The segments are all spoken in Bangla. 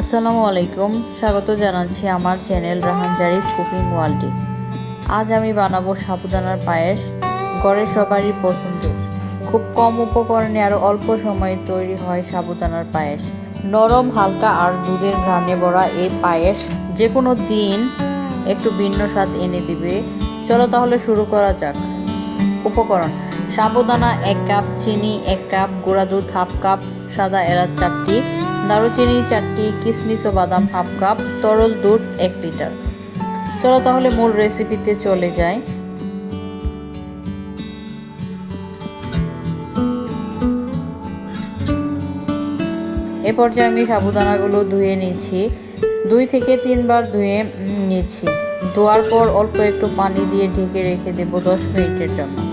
আসসালামু আলাইকুম। স্বাগত জানাচ্ছি আমার চ্যানেল রাহান জারিফ কুকিং ওয়ার্ল্ডে। আজ আমি বানাবো সাবুদানার পায়েস, ঘরের সবারই পছন্দের। খুব কম উপকরণে আর অল্প সময়ে তৈরি হয় সাবুদানার পায়েস। নরম, হালকা আর দুধের ঘ্রাণে ভরা এই পায়েস যে কোনো দিন একটু ভিন্ন স্বাদ এনে দিবে। চলো তাহলে শুরু করা যাক। উপকরণ, সাবুদানা এক কাপ, চিনি এক কাপ, গুঁড়া দুধ হাফ কাপ, সাদা এলাচ চারটি দারুচিনি চারটি কিশমিশ ও বাদাম হাফ কাপ, তরল দুধ এক লিটার। চলো তাহলে মূল রেসিপিতে চলে যাই। এ পর্যায়ে আমি সাবুদানাগুলো ধুয়ে নিচ্ছি। দুই থেকে তিনবার ধুয়ে নিচ্ছি। ধোয়ার পর অল্প একটু পানি দিয়ে ঢেকে রেখে দেবো দশ মিনিটের জন্য।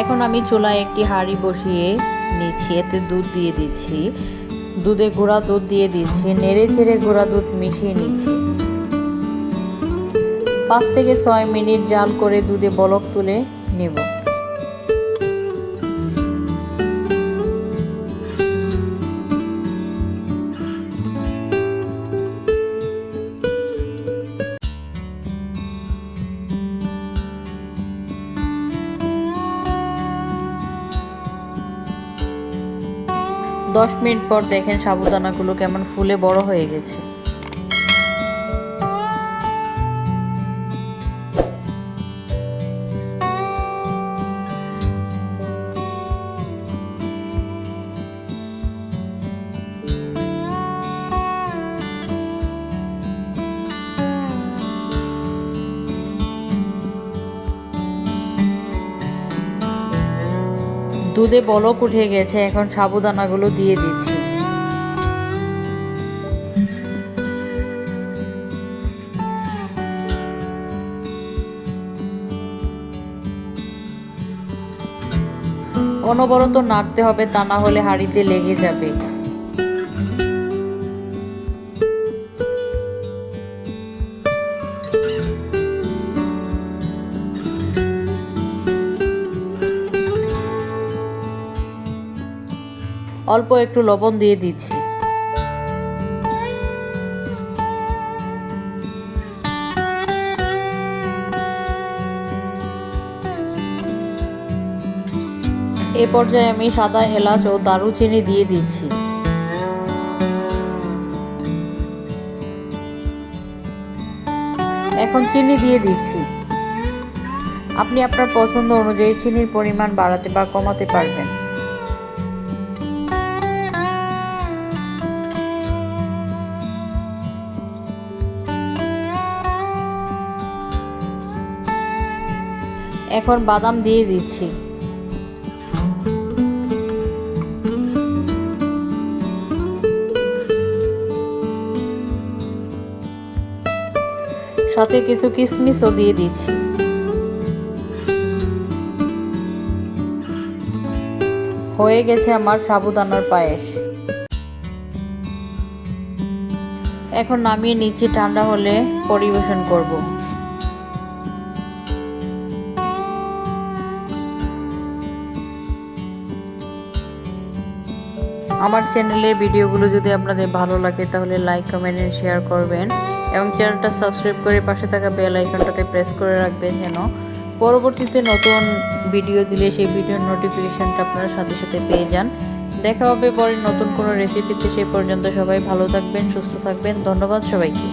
এখন আমি চুলায় একটি হাঁড়ি বসিয়ে নিচ্ছি, এতে দুধ দিয়ে দিচ্ছি। দুধে গুঁড়া দুধ দিয়ে দিচ্ছি, নেড়ে চেড়ে গুঁড়া দুধ মিশিয়ে নিচ্ছি। পাঁচ থেকে ছয় মিনিট জাল করে দুধে বলক তুলে নেব। দশ মিনিট পর দেখেন সাবুদানাগুলো কেমন ফুলে বড় হয়ে গেছে। দুধে বলক উঠে গেছে, এখন সাবুদানাগুলো দিয়ে দিচ্ছি। অনবরত নাড়তে হবে, তা না হলে হাঁড়িতে লেগে যাবে। অল্প একটু লবণ দিয়ে দিচ্ছি। এ পর্যায়ে আমি সাদা এলাচ ও দারুচিনি দিয়ে দিচ্ছি। এখন চিনি দিয়ে দিচ্ছি। আপনি আপনার পছন্দ অনুযায়ী চিনির পরিমাণ বাড়াতে বা কমাতে পারবেন। এখন বাদাম দিয়ে দিচ্ছি। সাথে কিছু কিশমিশও দিয়ে দিচ্ছি। হয়ে গেছে আমার সাবুদানার পায়েস। এখন নামিয়ে নিচে ঠান্ডা হলে পরিবেশন করব। আমার চ্যানেলের ভিডিওগুলো যদি আপনাদের ভালো লাগে, তাহলে লাইক কমেন্ট শেয়ার করবেন। এবং চ্যানেলটা সাবস্ক্রাইব করে পাশে থাকা বেল আইকনটাতে প্রেস করে রাখবেন যেন পরবর্তীতে নতুন ভিডিও দিলে সেই ভিডিওর নোটিফিকেশানটা আপনারা সাথে সাথে পেয়ে যান। দেখা হবে পরে নতুন কোনো রেসিপিতে সেই পর্যন্ত সবাই ভালো থাকবেন, সুস্থ থাকবেন। ধন্যবাদ সবাইকে।